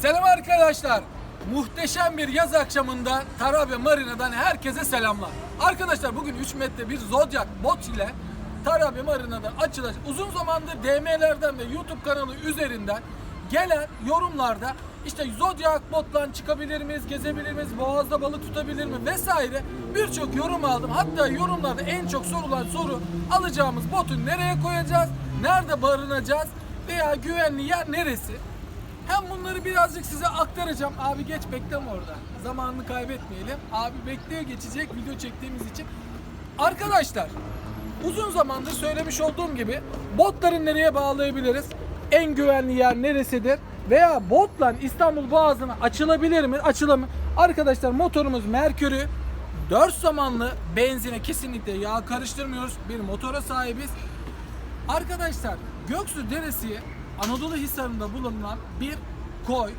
Selam arkadaşlar. Muhteşem bir yaz akşamında Tarabya Marina'dan herkese selamlar. Arkadaşlar bugün 3 metre bir Zodiac bot ile Tarabya Marina'dan açılacak. Uzun zamandır DM'lerden ve YouTube kanalı üzerinden gelen yorumlarda işte Zodiac botla çıkabilir miyiz, gezebilir miyiz, boğazda balık tutabilir mi vesaire birçok yorum aldım. Hatta yorumlarda en çok sorulan soru alacağımız botu nereye koyacağız, nerede barınacağız veya güvenli yer neresi? Hem bunları birazcık size aktaracağım. Abi geç bekleme orada. Zamanını kaybetmeyelim. Abi bekliyor geçecek video çektiğimiz için. Arkadaşlar uzun zamandır söylemiş olduğum gibi botları nereye bağlayabiliriz? En güvenli yer neresidir? Veya botla İstanbul Boğazı'na açılabilir mi? Açılamıyor. Arkadaşlar motorumuz Mercury. 4 zamanlı benzine kesinlikle yağ karıştırmıyoruz. Bir motora sahibiz. Arkadaşlar Göksu Deresi Anadolu Hisarı'nda bulunan bir koy.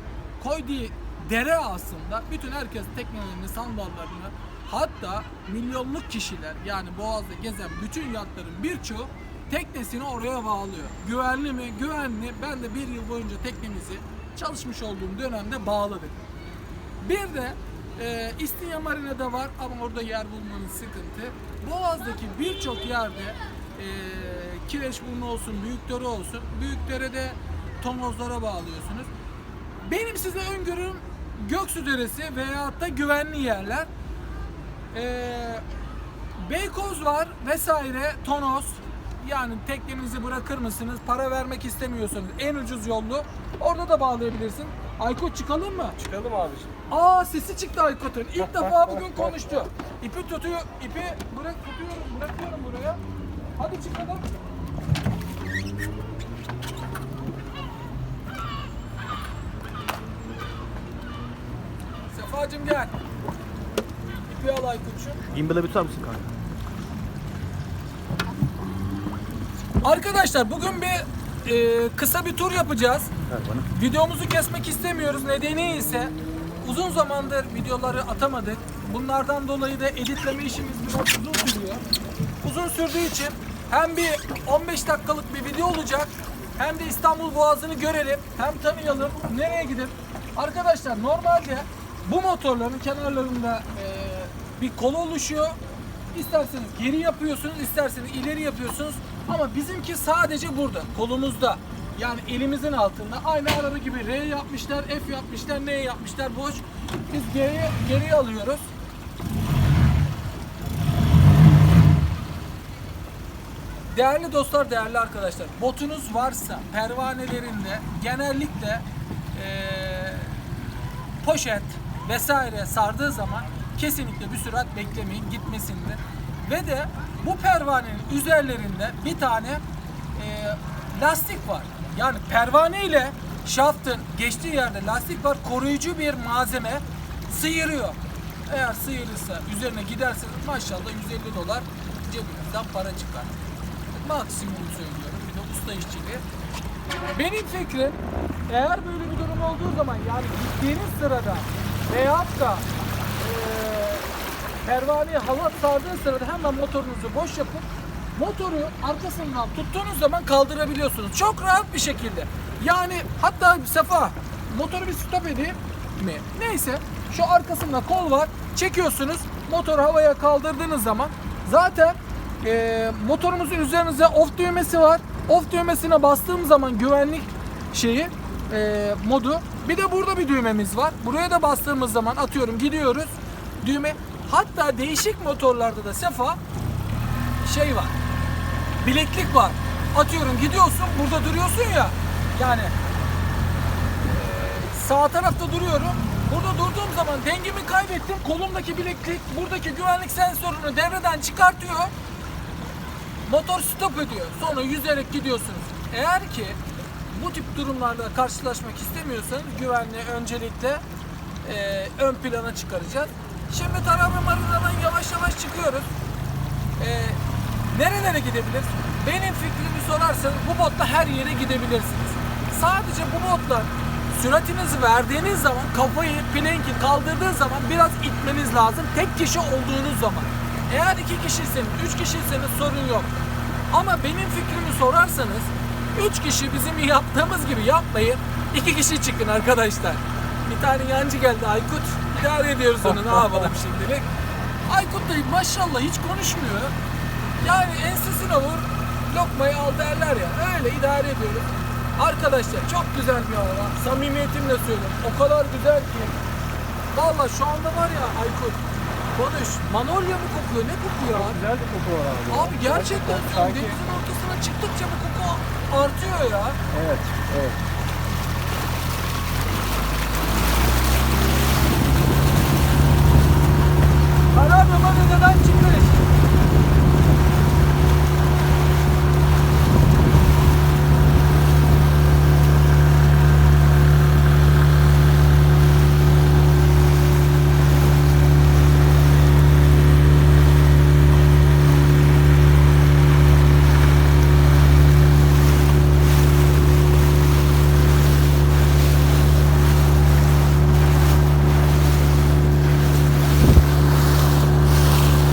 Koy değil dere aslında. Bütün herkes teknelerini, sandallarını hatta milyonluk kişiler yani Boğaz'da gezen bütün yatların birçoğu teknesini oraya bağlıyor. Güvenli mi? Güvenli. Ben de bir yıl boyunca teknemizi çalışmış olduğum dönemde bağladık. Bir de e, İstinye Marina'da var ama orada yer bulmanız sıkıntı. Boğaz'daki birçok yerde Kireçburnu olsun, Büyükdere olsun. Büyükdere'de tonozlara bağlıyorsunuz. Benim size öngörüm Göksu Deresi veyahut da güvenli yerler. E, Beykoz var vesaire, Tonos. Yani teknenizi bırakır mısınız? Para vermek istemiyorsanız en ucuz yollu. Orada da bağlayabilirsin. Aykut çıkalım mı? Çıkalım abiciğim. Aa sesi çıktı Aykut'un. İlk defa bugün konuştu. İpi tutuyor, ipi bırak tutuyorum, bırakıyorum buraya. Hadi çıkalım. Sefacım gel. İpi al Aykut'cum. Gimbal'ı bir tutar mısın kanka? Arkadaşlar bugün bir e, kısa bir tur yapacağız. Ver bana. Videomuzu kesmek istemiyoruz. Nedeni ise uzun zamandır videoları atamadık. Bunlardan dolayı da editleme işimiz biraz uzun sürüyor. Uzun sürdüğü için hem bir 15 dakikalık bir video olacak hem de İstanbul Boğazı'nı görelim hem tanıyalım nereye gidip. Arkadaşlar normalde bu motorların kenarlarında e, bir kol oluşuyor. İsterseniz geri yapıyorsunuz, isterseniz ileri yapıyorsunuz. Ama bizimki sadece burada, kolumuzda. Yani elimizin altında. Aynı araba gibi R yapmışlar, F yapmışlar, N yapmışlar. Boş. Biz geri, geri alıyoruz. Değerli dostlar, değerli arkadaşlar, botunuz varsa pervanelerinde genellikle eee, poşet vesaire sardığı zaman kesinlikle bir sürat beklemeyin gitmesindir. Ve de bu pervanenin üzerlerinde bir tane eee, lastik var. Yani pervane ile şaftın geçtiği yerde lastik var. Koruyucu bir malzeme sıyırıyor. Eğer sıyırırsa üzerine giderseniz maşallah 150 dolar cebinizden para çıkar. Maksimum söylüyorum. Bir de usta işçiliği. Benim fikrim eğer böyle bir durum olduğu zaman yani gittiğiniz sırada veyahut da eee pervaneye halat sardığı sırada hemen motorunuzu boş yapıp motoru arkasından tuttuğunuz zaman kaldırabiliyorsunuz. Çok rahat bir şekilde. Yani hatta Sefa motoru bir stop edeyim mi? Neyse şu arkasında kol var. Çekiyorsunuz. Motoru havaya kaldırdığınız zaman zaten eee motorumuzun üzerinde off düğmesi var. Off düğmesine bastığım zaman güvenlik şeyi eee, modu. Bir de burada bir düğmemiz var. Buraya da bastığımız zaman atıyorum gidiyoruz. Düğme. Hatta değişik motorlarda da Sefa şey var. Bileklik var. Atıyorum gidiyorsun burada duruyorsun ya. Yani sağ tarafta duruyorum. Burada durduğum zaman dengemi kaybettim. Kolumdaki bileklik buradaki güvenlik sensörünü devreden çıkartıyor. Motor stop ediyor. Sonra yüzerek gidiyorsunuz. Eğer ki bu tip durumlarda karşılaşmak istemiyorsanız güvenliği öncelikle e, ön plana çıkaracağız. Şimdi Tarabya Marina'dan yavaş yavaş çıkıyoruz. E, nerelere gidebiliriz? Benim fikrimi sorarsanız bu botla her yere gidebilirsiniz. Sadece bu botla süratinizi verdiğiniz zaman kafayı planki kaldırdığı zaman biraz itmeniz lazım. Tek kişi olduğunuz zaman. Eğer iki kişiyseniz, üç kişiyseniz sorun yok. Ama benim fikrimi sorarsanız üç kişi bizim yaptığımız gibi yapmayın. İki kişi çıkın arkadaşlar. Bir tane yancı geldi Aykut. İdare ediyoruz onu ne yapalım şimdilik. Aykut da maşallah hiç konuşmuyor. Yani ensesine vur, lokmayı al derler ya. Öyle idare ediyoruz. Arkadaşlar çok güzel bir hava. Samimiyetimle söylüyorum. O kadar güzel ki. Valla şu anda var ya Aykut. Konuş. Manolya mı kokuyor? Ne kokuyor abi? Güzel bir koku var abi. Abi gerçekten Sanki- denizin ortasına çıktıkça bu koku artıyor ya. Evet, evet.